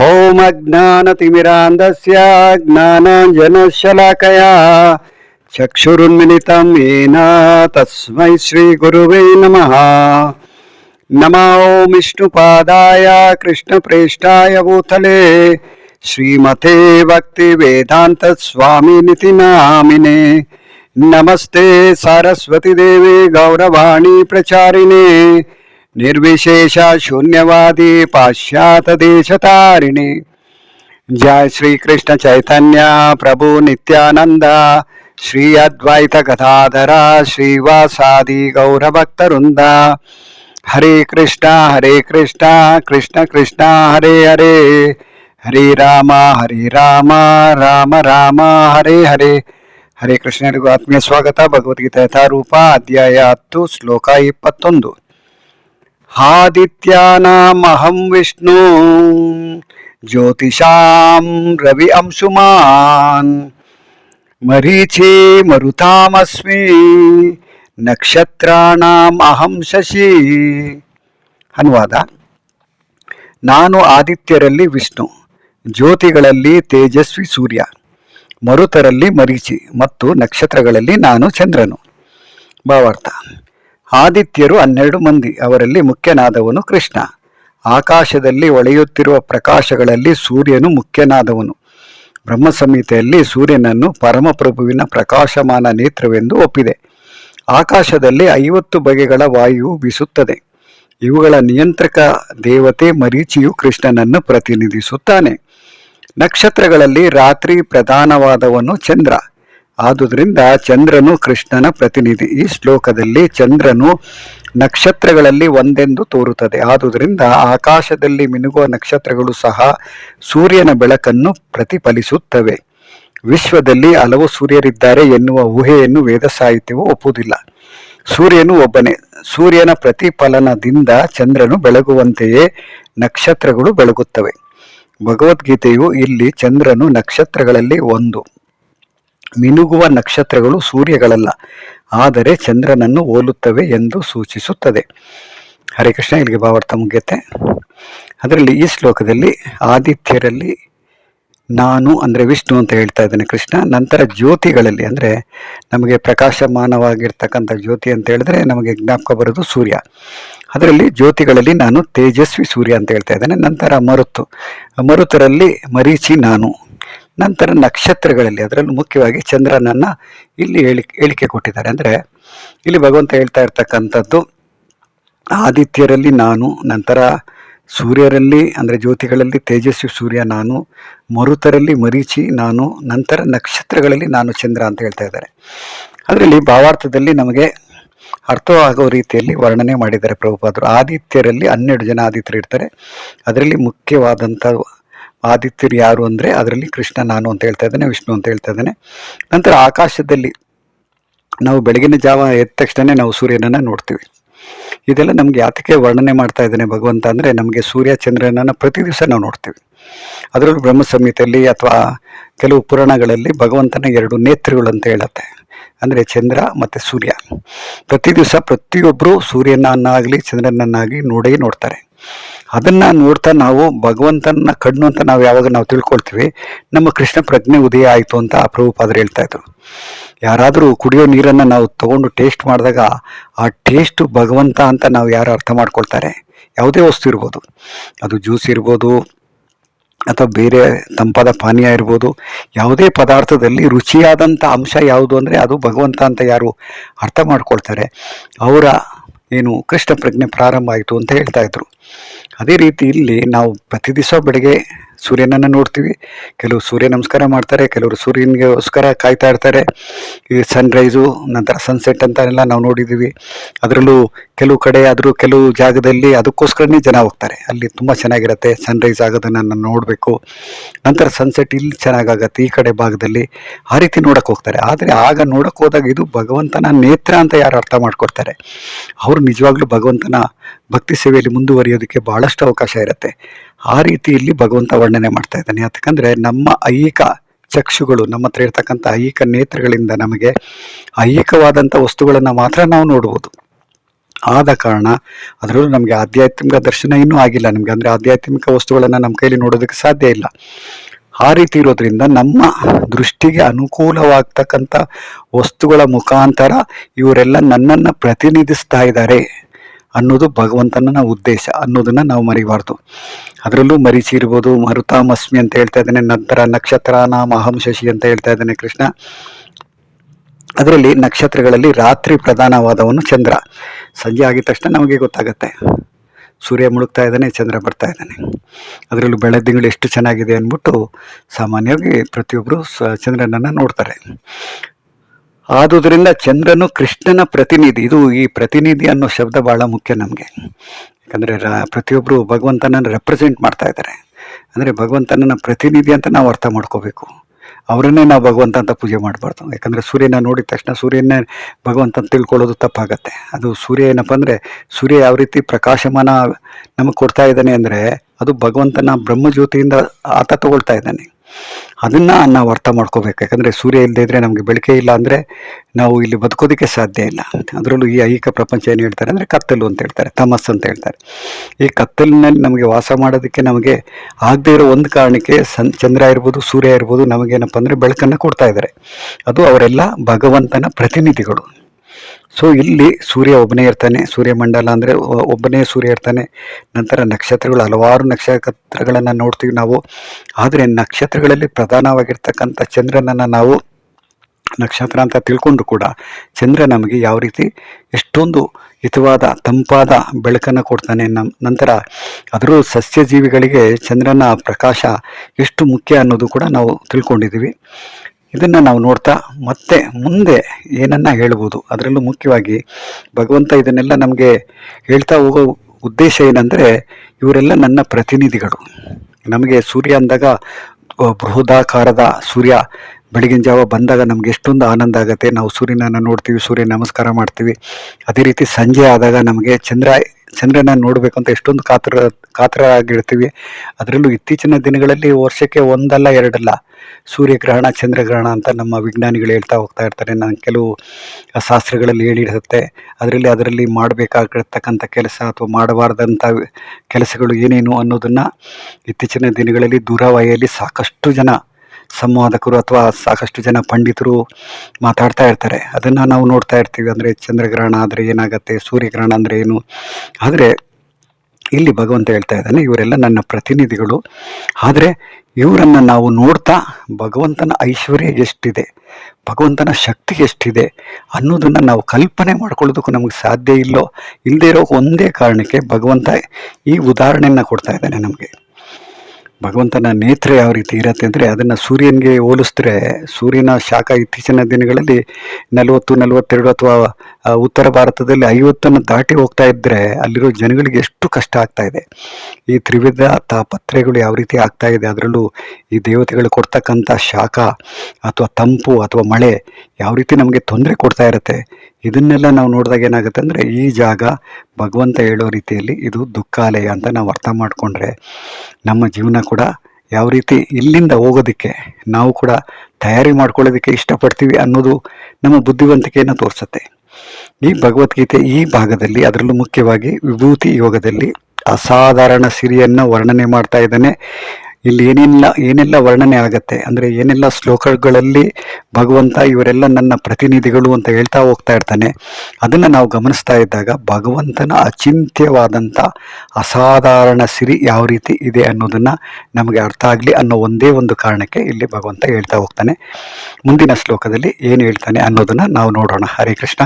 హోమ హోమజ్ఞానతిమిరాంధస్య జ్ఞానాంజనశలాకయా చక్షురున్మిళితం ఏనా తస్మై శ్రీ గురువే నమ. నమో విష్ణుపాదాయ కృష్ణప్రేష్టాయ భూతలే. శ్రీమతే భక్తి వేదాంత స్వామినితి నామినే. నమస్తే సరస్వతి దేవి గౌరవాణి ప్రచారిణే. ನಿರ್ವಿಶೇಷ ಶೂನ್ಯವಾದಿ ಪಾಶ್ಚಾತ್ಯ ದೇಶ ತಾರಿಣಿ ಜಯ ಶ್ರೀಕೃಷ್ಣ ಚೈತನ್ಯ, ಪ್ರಭು ನಿತ್ಯಾನಂದ, ಶ್ರೀ ಅದ್ವೈತ ಗದಾಧರ, ಶ್ರೀವಾಸಾದಿ ಗೌರಭಕ್ತವೃಂದ. ಹರೇ ಕೃಷ್ಣ ಹರೇ ಕೃಷ್ಣ ಕೃಷ್ಣ ಕೃಷ್ಣ, ಹರೇ ಹರೇ. ಹರೇ ರಾಮ ಹರೇ ರಾಮ ರಾಮ ರಾಮ, ಹರೇ ಹರೇ. ಹರೇ ಕೃಷ್ಣರಿಗೂ ಆತ್ಮೀಯ ಸ್ವಾಗತ. ಭಗವದ್ಗೀತೆ ಯಥಾರೂಪ ಅಧ್ಯಾಯ ಹತ್ತು, ಶ್ಲೋಕ ಇಪ್ಪತ್ತೊಂದು. ಆದಿತ್ಯಾನಾಮಹಂ ವಿಷ್ಣು ಜ್ಯೋತಿಷಾಂ ರವಿ ಅಂಶುಮಾನ್ ಮರೀಚಿ ಮರುತಾಮಸ್ಮಿ ನಕ್ಷತ್ರಾಣಾಂ ಅಹಂ ಶಶಿ. ಅನುವಾದ. ನಾನು ಆದಿತ್ಯರಲ್ಲಿ ವಿಷ್ಣು, ಜ್ಯೋತಿಗಳಲ್ಲಿ ತೇಜಸ್ವಿ ಸೂರ್ಯ, ಮರುತರಲ್ಲಿ ಮರೀಚಿ ಮತ್ತು ನಕ್ಷತ್ರಗಳಲ್ಲಿ ನಾನು ಚಂದ್ರನು. ಭಾವಾರ್ಥ. ಆದಿತ್ಯರು ಹನ್ನೆರಡು ಮಂದಿ, ಅವರಲ್ಲಿ ಮುಖ್ಯನಾದವನು ಕೃಷ್ಣ. ಆಕಾಶದಲ್ಲಿ ಒಳೆಯುತ್ತಿರುವ ಪ್ರಕಾಶಗಳಲ್ಲಿ ಸೂರ್ಯನು ಮುಖ್ಯನಾದವನು. ಬ್ರಹ್ಮ ಸಂಹಿತೆಯಲ್ಲಿ ಸೂರ್ಯನನ್ನು ಪರಮಪ್ರಭುವಿನ ಪ್ರಕಾಶಮಾನ ನೇತ್ರವೆಂದು ಒಪ್ಪಿದೆ. ಆಕಾಶದಲ್ಲಿ ಐವತ್ತು ಬಗೆಗಳ ವಾಯು ಬೀಸುತ್ತದೆ. ಇವುಗಳ ನಿಯಂತ್ರಕ ದೇವತೆ ಮರೀಚಿಯು ಕೃಷ್ಣನನ್ನು ಪ್ರತಿನಿಧಿಸುತ್ತಾನೆ. ನಕ್ಷತ್ರಗಳಲ್ಲಿ ರಾತ್ರಿ ಪ್ರಧಾನವಾದವನು ಚಂದ್ರ. ಆದುದರಿಂದ ಚಂದ್ರನು ಕೃಷ್ಣನ ಪ್ರತಿನಿಧಿ. ಈ ಶ್ಲೋಕದಲ್ಲಿ ಚಂದ್ರನು ನಕ್ಷತ್ರಗಳಲ್ಲಿ ಒಂದೆಂದು ತೋರುತ್ತದೆ. ಆದುದರಿಂದ ಆಕಾಶದಲ್ಲಿ ಮಿನುಗುವ ನಕ್ಷತ್ರಗಳು ಸಹ ಸೂರ್ಯನ ಬೆಳಕನ್ನು ಪ್ರತಿಫಲಿಸುತ್ತವೆ. ವಿಶ್ವದಲ್ಲಿ ಹಲವು ಸೂರ್ಯರಿದ್ದಾರೆ ಎನ್ನುವ ಊಹೆಯನ್ನು ವೇದ ಸಾಹಿತ್ಯವು ಒಪ್ಪುವುದಿಲ್ಲ. ಸೂರ್ಯನು ಒಬ್ಬನೇ. ಸೂರ್ಯನ ಪ್ರತಿಫಲನದಿಂದ ಚಂದ್ರನು ಬೆಳಗುವಂತೆಯೇ ನಕ್ಷತ್ರಗಳು ಬೆಳಗುತ್ತವೆ. ಭಗವದ್ಗೀತೆಯು ಇಲ್ಲಿ ಚಂದ್ರನು ನಕ್ಷತ್ರಗಳಲ್ಲಿ ಒಂದು. ಮಿನುಗುವ ನಕ್ಷತ್ರಗಳು ಸೂರ್ಯಗಳಲ್ಲ, ಆದರೆ ಚಂದ್ರನನ್ನು ಹೋಲುತ್ತವೆ ಎಂದು ಸೂಚಿಸುತ್ತದೆ. ಹರೇ ಕೃಷ್ಣ, ಇಲ್ಲಿಗೆ ಭಾವಾರ್ಥ ಮುಗಿಯುತ್ತೆ. ಅದರಲ್ಲಿ ಈ ಶ್ಲೋಕದಲ್ಲಿ ಆದಿತ್ಯರಲ್ಲಿ ನಾನು ಅಂದರೆ ವಿಷ್ಣು ಅಂತ ಹೇಳ್ತಾ ಇದ್ದೇನೆ ಕೃಷ್ಣ. ನಂತರ ಜ್ಯೋತಿಗಳಲ್ಲಿ ಅಂದರೆ ನಮಗೆ ಪ್ರಕಾಶಮಾನವಾಗಿರ್ತಕ್ಕಂಥ ಜ್ಯೋತಿ ಅಂತ ಹೇಳಿದ್ರೆ ನಮಗೆ ಜ್ಞಾಪಕ ಬರೋದು ಸೂರ್ಯ. ಅದರಲ್ಲಿ ಜ್ಯೋತಿಗಳಲ್ಲಿ ನಾನು ತೇಜಸ್ವಿ ಸೂರ್ಯ ಅಂತ ಹೇಳ್ತಾ ಇದ್ದೇನೆ. ನಂತರ ಮರುತು ಮರುತರಲ್ಲಿ ಮರೀಚಿ ನಾನು. ನಂತರ ನಕ್ಷತ್ರಗಳಲ್ಲಿ, ಅದರಲ್ಲೂ ಮುಖ್ಯವಾಗಿ ಚಂದ್ರನನ್ನು ಇಲ್ಲಿ ಹೇಳಿ, ಹೇಳಿಕೆ ಕೊಟ್ಟಿದ್ದಾರೆ. ಅಂದರೆ ಇಲ್ಲಿ ಭಗವಂತ ಹೇಳ್ತಾ ಇರ್ತಕ್ಕಂಥದ್ದು, ಆದಿತ್ಯರಲ್ಲಿ ನಾನು, ನಂತರ ಸೂರ್ಯರಲ್ಲಿ, ಅಂದರೆ ಜ್ಯೋತಿಗಳಲ್ಲಿ ತೇಜಸ್ವಿ ಸೂರ್ಯ ನಾನು, ಮರುತರಲ್ಲಿ ಮರೀಚಿ ನಾನು, ನಂತರ ನಕ್ಷತ್ರಗಳಲ್ಲಿ ನಾನು ಚಂದ್ರ ಅಂತ ಹೇಳ್ತಾ ಇದ್ದಾರೆ. ಅದರಲ್ಲಿ ಭಾವಾರ್ಥದಲ್ಲಿ ನಮಗೆ ಅರ್ಥವಾಗೋ ರೀತಿಯಲ್ಲಿ ವರ್ಣನೆ ಮಾಡಿದ್ದಾರೆ ಪ್ರಭುಪಾದರು. ಆದಿತ್ಯರಲ್ಲಿ ಹನ್ನೆರಡು ಜನ ಆದಿತ್ಯರು ಇರ್ತಾರೆ. ಅದರಲ್ಲಿ ಮುಖ್ಯವಾದಂಥ ಆದಿತ್ಯರು ಯಾರು ಅಂದರೆ ಅದರಲ್ಲಿ ಕೃಷ್ಣ, ನಾನು ಅಂತ ಹೇಳ್ತಾ ಇದ್ದೇನೆ, ವಿಷ್ಣು ಅಂತ ಹೇಳ್ತಾ ಇದ್ದೇನೆ. ನಂತರ ಆಕಾಶದಲ್ಲಿ ನಾವು ಬೆಳಗಿನ ಜಾವ ಎದ್ದ ತಕ್ಷಣ ನಾವು ಸೂರ್ಯನನ್ನು ನೋಡ್ತೀವಿ. ಇದೆಲ್ಲ ನಮಗೆ ಯಾತಕ್ಕೆ ವರ್ಣನೆ ಮಾಡ್ತಾ ಇದ್ದಾನೆ ಭಗವಂತ ಅಂದರೆ ನಮಗೆ ಸೂರ್ಯ, ಚಂದ್ರನನ್ನು ಪ್ರತಿ ದಿವಸ ನಾವು ನೋಡ್ತೀವಿ. ಅದರಲ್ಲೂ ಬ್ರಹ್ಮ ಸಂಹಿತೆಯಲ್ಲಿ ಅಥವಾ ಕೆಲವು ಪುರಾಣಗಳಲ್ಲಿ ಭಗವಂತನ ಎರಡು ನೇತ್ರಗಳು ಅಂತ ಹೇಳುತ್ತೆ. ಅಂದರೆ ಚಂದ್ರ ಮತ್ತು ಸೂರ್ಯ. ಪ್ರತಿ ದಿವಸ ಪ್ರತಿಯೊಬ್ಬರು ಸೂರ್ಯನನ್ನಾಗಲಿ ಚಂದ್ರನನ್ನಾಗಿ ನೋಡೇ ನೋಡ್ತಾರೆ. ಅದನ್ನು ನೋಡ್ತಾ ನಾವು ಭಗವಂತನ ಕಣ್ಣು ಅಂತ ನಾವು ಯಾವಾಗ ನಾವು ತಿಳ್ಕೊಳ್ತೀವಿ, ನಮ್ಮ ಕೃಷ್ಣ ಪ್ರಜ್ಞೆ ಉದಯ ಆಯಿತು ಅಂತ ಪ್ರಭುಪಾದರು ಹೇಳ್ತಾ ಇದ್ರು. ಯಾರಾದರೂ ಕುಡಿಯೋ ನೀರನ್ನು ನಾವು ತಗೊಂಡು ಟೇಸ್ಟ್ ಮಾಡಿದಾಗ ಆ ಟೇಸ್ಟು ಭಗವಂತ ಅಂತ ನಾವು ಯಾರು ಅರ್ಥ ಮಾಡ್ಕೊಳ್ತಾರೆ? ಯಾವುದೇ ವಸ್ತು ಇರ್ಬೋದು. ಅದು ಜ್ಯೂಸ್ ಇರ್ಬೋದು, ಅಥವಾ ಬೇರೆ ತಂಪಾದ ಪಾನೀಯ ಇರ್ಬೋದು, ಯಾವುದೇ ಪದಾರ್ಥದಲ್ಲಿ ರುಚಿಯಾದಂಥ ಅಂಶ ಯಾವುದು ಅಂದರೆ ಅದು ಭಗವಂತ ಅಂತ ಯಾರು ಅರ್ಥ ಮಾಡ್ಕೊಳ್ತಾರೆ. ಅವರ ಏನು ಕೃಷ್ಣ ಪ್ರಜ್ಞೆ ಪ್ರಾರಂಭ ಆಯಿತು ಅಂತ ಹೇಳ್ತಾ ಇದ್ರು. ಅದೇ ರೀತಿ ಇಲ್ಲಿ ನಾವು ಪ್ರತಿ ದಿವಸ ಬೆಳಗ್ಗೆ ಸೂರ್ಯನನ್ನು ನೋಡ್ತೀವಿ. ಕೆಲವು ಸೂರ್ಯ ನಮಸ್ಕಾರ ಮಾಡ್ತಾರೆ, ಕೆಲವರು ಸೂರ್ಯನಿಗೋಸ್ಕರ ಕಾಯ್ತಾ ಇರ್ತಾರೆ. ಈ ಸನ್ರೈಸು ನಂತರ ಸನ್ಸೆಟ್ ಅಂತ ಎಲ್ಲ ನಾವು ನೋಡಿದ್ದೀವಿ. ಅದರಲ್ಲೂ ಕೆಲವು ಕಡೆ ಆದರೂ ಕೆಲವು ಜಾಗದಲ್ಲಿ ಅದಕ್ಕೋಸ್ಕರನೇ ಜನ ಹೋಗ್ತಾರೆ. ಅಲ್ಲಿ ತುಂಬ ಚೆನ್ನಾಗಿರುತ್ತೆ ಸನ್ರೈಸ್ ಆಗೋದನ್ನು ನಾನು ನೋಡಬೇಕು. ನಂತರ ಸನ್ಸೆಟ್ ಇಲ್ಲಿ ಚೆನ್ನಾಗಾಗತ್ತೆ, ಈ ಕಡೆ ಭಾಗದಲ್ಲಿ. ಆ ರೀತಿ ನೋಡಕ್ಕೆ ಹೋಗ್ತಾರೆ. ಆದರೆ ಆಗ ನೋಡಕ್ಕೆ ಹೋದಾಗ ಇದು ಭಗವಂತನ ನೇತ್ರ ಅಂತ ಯಾರು ಅರ್ಥ ಮಾಡ್ಕೊಡ್ತಾರೆ ಅವರು ನಿಜವಾಗ್ಲೂ ಭಗವಂತನ ಭಕ್ತಿ ಸೇವೆಯಲ್ಲಿ ಮುಂದುವರಿಯೋದಕ್ಕೆ ಬಹಳಷ್ಟು ಅವಕಾಶ ಇರುತ್ತೆ. ಆ ರೀತಿಯಲ್ಲಿ ಭಗವಂತ ವರ್ಣನೆ ಮಾಡ್ತಾ ಇದ್ದಾನೆ. ಯಾಕಂದರೆ ನಮ್ಮ ಐಹಿಕ ಚಕ್ಷುಗಳು, ನಮ್ಮ ಹತ್ರ ಇರ್ತಕ್ಕಂಥ ಐಹಿಕ ನೇತ್ರಗಳಿಂದ ನಮಗೆ ಐಹಿಕವಾದಂಥ ವಸ್ತುಗಳನ್ನು ಮಾತ್ರ ನಾವು ನೋಡ್ಬೋದು. ಆದ ಕಾರಣ ಅದರಲ್ಲೂ ನಮಗೆ ಆಧ್ಯಾತ್ಮಿಕ ದರ್ಶನ ಇನ್ನೂ ಆಗಿಲ್ಲ. ನಮಗೆ ಅಂದರೆ ಆಧ್ಯಾತ್ಮಿಕ ವಸ್ತುಗಳನ್ನು ನಮ್ಮ ಕೈಲಿ ನೋಡೋದಕ್ಕೆ ಸಾಧ್ಯ ಇಲ್ಲ. ಆ ರೀತಿ ಇರೋದ್ರಿಂದ ನಮ್ಮ ದೃಷ್ಟಿಗೆ ಅನುಕೂಲವಾಗ್ತಕ್ಕಂಥ ವಸ್ತುಗಳ ಮುಖಾಂತರ ಇವರೆಲ್ಲ ನನ್ನನ್ನು ಪ್ರತಿನಿಧಿಸ್ತಾ ಇದ್ದಾರೆ. ಅನ್ನೋದು ಭಗವಂತನ ಉದ್ದೇಶ, ಅನ್ನೋದನ್ನ ನಾವು ಮರಿಬಾರ್ದು. ಅದರಲ್ಲೂ ಮರಿಸಿ ಇರ್ಬೋದು ಮರುತಾಮಸ್ಮಿ ಅಂತ ಹೇಳ್ತಾ ಇದ್ದಾನೆ, ನಂತರ ನಕ್ಷತ್ರ ನಾಮ ಅಹಂ ಶಶಿ ಅಂತ ಹೇಳ್ತಾ ಇದ್ದಾನೆ ಕೃಷ್ಣ. ಅದರಲ್ಲಿ ನಕ್ಷತ್ರಗಳಲ್ಲಿ ರಾತ್ರಿ ಪ್ರಧಾನವಾದವನು ಚಂದ್ರ. ಸಂಜೆ ಆಗಿದ ತಕ್ಷಣ ನಮಗೆ ಗೊತ್ತಾಗುತ್ತೆ. ಸೂರ್ಯ ಮುಳುಗ್ತಾ ಇದ್ದಾನೆ, ಚಂದ್ರ ಬರ್ತಾ ಇದ್ದಾನೆ. ಅದರಲ್ಲೂ ಬೆಳದಿಂಗಳು ಎಷ್ಟು ಚೆನ್ನಾಗಿದೆ ಅಂದ್ಬಿಟ್ಟು ಸಾಮಾನ್ಯವಾಗಿ ಪ್ರತಿಯೊಬ್ಬರು ಚಂದ್ರನನ್ನು ನೋಡ್ತಾರೆ. ಆದುದರಿಂದ ಚಂದ್ರನು ಕೃಷ್ಣನ ಪ್ರತಿನಿಧಿ. ಇದು ಈ ಪ್ರತಿನಿಧಿ ಅನ್ನೋ ಶಬ್ದ ಬಹಳ ಮುಖ್ಯ ನಮಗೆ. ಯಾಕಂದರೆ ರ ಪ್ರತಿಯೊಬ್ಬರು ಭಗವಂತನನ್ನು ರೆಪ್ರೆಸೆಂಟ್ ಮಾಡ್ತಾ ಇದ್ದಾರೆ ಅಂದರೆ ಭಗವಂತನನ್ನ ಪ್ರತಿನಿಧಿ ಅಂತ ನಾವು ಅರ್ಥ ಮಾಡ್ಕೋಬೇಕು. ಅವರನ್ನೇ ನಾವು ಭಗವಂತ ಅಂತ ಪೂಜೆ ಮಾಡಬಾರ್ದು. ಯಾಕಂದರೆ ಸೂರ್ಯನ ನೋಡಿದ ತಕ್ಷಣ ಸೂರ್ಯನೇ ಭಗವಂತ ಅಂತ ತಿಳ್ಕೊಳ್ಳೋದು ತಪ್ಪಾಗತ್ತೆ. ಅದು ಸೂರ್ಯ ಏನಪ್ಪ ಅಂದರೆ ಸೂರ್ಯ ಯಾವ ರೀತಿ ಪ್ರಕಾಶಮಾನ ನಮಗೆ ಕೊಡ್ತಾ ಇದ್ದಾನೆ ಅಂದರೆ ಅದು ಭಗವಂತನ ಬ್ರಹ್ಮಜ್ಯೋತಿಯಿಂದ ಆತ ತಗೊಳ್ತಾ ಇದ್ದಾನೆ. ಅದನ್ನ ನಾವು ಅರ್ಥ ಮಾಡ್ಕೋಬೇಕು. ಯಾಕಂದರೆ ಸೂರ್ಯ ಇಲ್ಲದೆ ಇದ್ದರೆ ನಮಗೆ ಬೆಳಕೆ ಇಲ್ಲ ಅಂದರೆ ನಾವು ಇಲ್ಲಿ ಬದುಕೋದಕ್ಕೆ ಸಾಧ್ಯ ಇಲ್ಲ. ಅದರಲ್ಲೂ ಈ ಐಹಿಕ ಪ್ರಪಂಚ ಏನು ಹೇಳ್ತಾರೆ ಅಂದರೆ ಕತ್ತಲು ಅಂತ ಹೇಳ್ತಾರೆ, ತಮಸ್ ಅಂತ ಹೇಳ್ತಾರೆ. ಈ ಕತ್ತಲಿನಲ್ಲಿ ನಮಗೆ ವಾಸ ಮಾಡೋದಕ್ಕೆ ನಮಗೆ ಆಗದೇ ಇರೋ ಒಂದು ಕಾರಣಕ್ಕೆ ಸನ್, ಚಂದ್ರ ಇರ್ಬೋದು, ಸೂರ್ಯ ಇರ್ಬೋದು ನಮಗೇನಪ್ಪ ಅಂದರೆ ಬೆಳಕನ್ನು ಕೊಡ್ತಾ ಇದ್ದಾರೆ ಅದು ಅವರೆಲ್ಲ ಭಗವಂತನ ಪ್ರತಿನಿಧಿಗಳು. ಸೊ ಇಲ್ಲಿ ಸೂರ್ಯ ಒಬ್ಬನೇ ಇರ್ತಾನೆ ಸೂರ್ಯಮಂಡಲ ಅಂದರೆ ಒಬ್ಬನೇ ಸೂರ್ಯ ಇರ್ತಾನೆ. ನಂತರ ನಕ್ಷತ್ರಗಳು ಹಲವಾರು ನಕ್ಷತ್ರಗಳನ್ನು ನೋಡ್ತೀವಿ ನಾವು. ಆದರೆ ನಕ್ಷತ್ರಗಳಲ್ಲಿ ಪ್ರಧಾನವಾಗಿರ್ತಕ್ಕಂಥ ಚಂದ್ರನನ್ನು ನಾವು ನಕ್ಷತ್ರ ಅಂತ ತಿಳ್ಕೊಂಡು ಕೂಡ ಚಂದ್ರ ನಮಗೆ ಯಾವ ರೀತಿ ಎಷ್ಟೊಂದು ಹಿತವಾದ, ತಂಪಾದ ಬೆಳಕನ್ನು ಕೊಡ್ತಾನೆ. ನಮ್ಮ ನಂತರ ಅದರೂ ಸಸ್ಯಜೀವಿಗಳಿಗೆ ಚಂದ್ರನ ಪ್ರಕಾಶ ಎಷ್ಟು ಮುಖ್ಯ ಅನ್ನೋದು ಕೂಡ ನಾವು ತಿಳ್ಕೊಂಡಿದ್ದೀವಿ. ಇದನ್ನು ನಾವು ನೋಡ್ತಾ ಮತ್ತೆ ಮುಂದೆ ಏನನ್ನ ಹೇಳ್ಬೋದು. ಅದರಲ್ಲೂ ಮುಖ್ಯವಾಗಿ ಭಗವಂತ ಇದನ್ನೆಲ್ಲ ನಮಗೆ ಹೇಳ್ತಾ ಹೋಗೋ ಉದ್ದೇಶ ಏನಂದರೆ ಇವರೆಲ್ಲ ನನ್ನ ಪ್ರತಿನಿಧಿಗಳು. ನಮಗೆ ಸೂರ್ಯ ಅಂದಾಗ ಬೃಹದಾಕಾರದ ಸೂರ್ಯ ಬೆಳಗಿನ ಜಾವ ಬಂದಾಗ ನಮ್ಗೆ ಎಷ್ಟೊಂದು ಆನಂದ ಆಗುತ್ತೆ. ನಾವು ಸೂರ್ಯನನ್ನು ನೋಡ್ತೀವಿ, ಸೂರ್ಯ ನಮಸ್ಕಾರ ಮಾಡ್ತೀವಿ. ಅದೇ ರೀತಿ ಸಂಜೆ ಆದಾಗ ನಮಗೆ ಚಂದ್ರ ಚಂದ್ರನ ನೋಡಬೇಕು ಅಂತ ಎಷ್ಟೊಂದು ಕಾತರ, ಕಾತರರಾಗಿರ್ತೀವಿ. ಅದರಲ್ಲೂ ಇತ್ತೀಚಿನ ದಿನಗಳಲ್ಲಿ ವರ್ಷಕ್ಕೆ ಒಂದಲ್ಲ ಎರಡಲ್ಲ. ಸೂರ್ಯಗ್ರಹಣ, ಚಂದ್ರಗ್ರಹಣ ಅಂತ ನಮ್ಮ ವಿಜ್ಞಾನಿಗಳು ಹೇಳ್ತಾ ಹೋಗ್ತಾ ಇರ್ತಾರೆ. ನಾನು ಕೆಲವು ಶಾಸ್ತ್ರಗಳಲ್ಲಿ ಹೇಳಿರುತ್ತೆ. ಅದರಲ್ಲಿ ಅದರಲ್ಲಿ ಮಾಡಬೇಕಾಗಿರ್ತಕ್ಕಂಥ ಕೆಲಸ ಅಥವಾ ಮಾಡಬಾರ್ದಂಥ ಕೆಲಸಗಳು ಏನೇನು ಅನ್ನೋದನ್ನು ಇತ್ತೀಚಿನ ದಿನಗಳಲ್ಲಿ ದೂರವಾಹಿಯಲ್ಲಿ ಸಾಕಷ್ಟು ಜನ ಸಂವಾದಕರು ಅಥವಾ ಸಾಕಷ್ಟು ಜನ ಪಂಡಿತರು ಮಾತಾಡ್ತಾ ಇರ್ತಾರೆ. ಅದನ್ನು ನಾವು ನೋಡ್ತಾ ಇರ್ತೀವಿ. ಅಂದರೆ ಚಂದ್ರಗ್ರಹಣ ಆದರೆ ಏನಾಗುತ್ತೆ, ಸೂರ್ಯಗ್ರಹಣ ಅಂದರೆ ಏನು. ಆದರೆ ಇಲ್ಲಿ ಭಗವಂತ ಹೇಳ್ತಾ ಇದ್ದಾನೆ, ಇವರೆಲ್ಲ ನನ್ನ ಪ್ರತಿನಿಧಿಗಳು. ಆದರೆ ಇವರನ್ನು ನಾವು ನೋಡ್ತಾ ಭಗವಂತನ ಐಶ್ವರ್ಯ ಎಷ್ಟಿದೆ, ಭಗವಂತನ ಶಕ್ತಿ ಎಷ್ಟಿದೆ ಅನ್ನೋದನ್ನು ನಾವು ಕಲ್ಪನೆ ಮಾಡ್ಕೊಳ್ಳೋದಕ್ಕೂ ನಮಗೆ ಸಾಧ್ಯ ಇಲ್ಲೋ ಇಲ್ಲದೇ ಇರೋ ಒಂದೇ ಕಾರಣಕ್ಕೆ ಭಗವಂತ ಈ ಉದಾಹರಣೆಯನ್ನು ಕೊಡ್ತಾ ಇದ್ದಾನೆ ನಮಗೆ. ಭಗವಂತನ ನೇತ್ರ ಯಾವ ರೀತಿ ಇರತ್ತೆ ಅಂದರೆ ಅದನ್ನು ಸೂರ್ಯನಿಗೆ ಹೋಲಿಸಿದ್ರೆ ಸೂರ್ಯನ ಶಾಖ ಇತ್ತೀಚಿನ ದಿನಗಳಲ್ಲಿ ನಲವತ್ತು, ನಲವತ್ತೆರಡು ಅಥವಾ ಉತ್ತರ ಭಾರತದಲ್ಲಿ ಐವತ್ತನ್ನು ದಾಟಿ ಹೋಗ್ತಾ ಇದ್ದರೆ ಅಲ್ಲಿರೋ ಜನಗಳಿಗೆ ಎಷ್ಟು ಕಷ್ಟ ಆಗ್ತಾ ಇದೆ. ಈ ತ್ರಿವಿಧ ತಾಪತ್ರೆಗಳು ಯಾವ ರೀತಿ ಆಗ್ತಾ ಇದೆ ಅದರಲ್ಲೂ ಈ ದೇವತೆಗಳು ಕೊಡ್ತಕ್ಕಂಥ ಶಾಖ ಅಥವಾ ತಂಪು ಅಥವಾ ಮಳೆ ಯಾವ ರೀತಿ ನಮಗೆ ತೊಂದರೆ ಕೊಡ್ತಾ ಇರುತ್ತೆ, ಇದನ್ನೆಲ್ಲ ನಾವು ನೋಡಿದಾಗ ಏನಾಗುತ್ತೆ ಅಂದರೆ ಈ ಜಾಗ ಭಗವಂತ ಹೇಳೋ ರೀತಿಯಲ್ಲಿ ಇದು ದುಃಖಾಲಯ ಅಂತ ನಾವು ಅರ್ಥ ಮಾಡಿಕೊಂಡ್ರೆ ನಮ್ಮ ಜೀವನ ಕೂಡ ಯಾವ ರೀತಿ ಇಲ್ಲಿಂದ ಹೋಗೋದಕ್ಕೆ ನಾವು ಕೂಡ ತಯಾರಿ ಮಾಡ್ಕೊಳ್ಳೋದಕ್ಕೆ ಇಷ್ಟಪಡ್ತೀವಿ ಅನ್ನೋದು ನಮ್ಮ ಬುದ್ಧಿವಂತಿಕೆಯನ್ನು ತೋರಿಸುತ್ತೆ. ಈ ಭಗವದ್ಗೀತೆ ಈ ಭಾಗದಲ್ಲಿ ಅದರಲ್ಲೂ ಮುಖ್ಯವಾಗಿ ವಿಭೂತಿ ಯೋಗದಲ್ಲಿ ಅಸಾಧಾರಣ ಸಿರಿಯನ್ನು ವರ್ಣನೆ ಮಾಡ್ತಾ ಇದ್ದಾನೆ. ಇಲ್ಲಿ ಏನೆಲ್ಲ ಏನೆಲ್ಲ ವರ್ಣನೆ ಆಗತ್ತೆ? ಅಂದರೆ ಏನೆಲ್ಲ ಶ್ಲೋಕಗಳಲ್ಲಿ ಭಗವಂತ ಇವರೆಲ್ಲ ನನ್ನ ಪ್ರತಿನಿಧಿಗಳು ಅಂತ ಹೇಳ್ತಾ ಹೋಗ್ತಾ ಇರ್ತಾನೆ. ಅದನ್ನು ನಾವು ಗಮನಿಸ್ತಾ ಇದ್ದಾಗ ಭಗವಂತನ ಅಚಿಂತ್ಯವಾದಂಥ ಅಸಾಧಾರಣ ಸಿರಿ ಯಾವ ರೀತಿ ಇದೆ ಅನ್ನೋದನ್ನು ನಮಗೆ ಅರ್ಥ ಆಗಲಿ ಅನ್ನೋ ಒಂದೇ ಒಂದು ಕಾರಣಕ್ಕೆ ಇಲ್ಲಿ ಭಗವಂತ ಹೇಳ್ತಾ ಹೋಗ್ತಾನೆ. ಮುಂದಿನ ಶ್ಲೋಕದಲ್ಲಿ ಏನು ಹೇಳ್ತಾನೆ ಅನ್ನೋದನ್ನು ನಾವು ನೋಡೋಣ. ಹರೇ ಕೃಷ್ಣ.